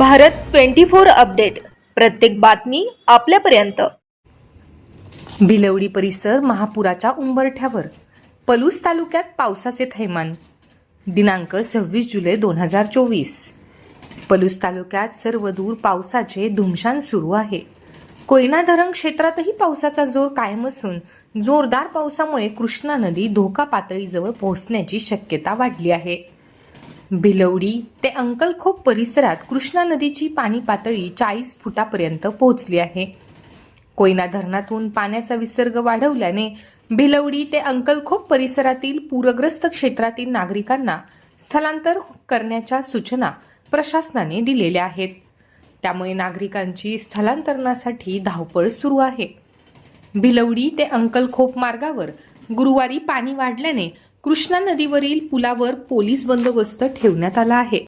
Bharat twenty four update. प्रत्येक बातमी आपल्यापर्यंत. भिलवडी परिसर महापुराच्या उंबरठ्यावर. पलूस तालुक्यात पावसाचे थैमान. दिनांक सव्वीस जुलै दोन हजार चोवीस. पलूस तालुक्यात सर्वदूर पावसाचे धुमशान सुरू आहे. कोयना धरण क्षेत्रातही पावसाचा जोर कायम असून जोरदार पावसामुळे कृष्णा नदी धोका पातळीजवळ पोहोचण्याची शक्यता वाढली आहे. भिलवडी ते अंकलखोप परिसरात कृष्णा नदीची पाणी पातळी चाळीस फुटापर्यंत पोहोचली आहे. कोयना धरणातून पाण्याचा विसर्ग वाढवल्याने भिलवडी ते अंकलखोप परिसरातील पूरग्रस्त क्षेत्रातील नागरिकांना स्थलांतर करण्याच्या सूचना प्रशासनाने दिलेल्या आहेत. त्यामुळे नागरिकांची स्थलांतरणासाठी धावपळ सुरू आहे. भिलवडी ते अंकलखोप मार्गावर गुरुवारी पाणी वाढल्याने कृष्णा नदीवरील पुलावर पोलीस बंदोबस्त ठेवण्यात आला आहे.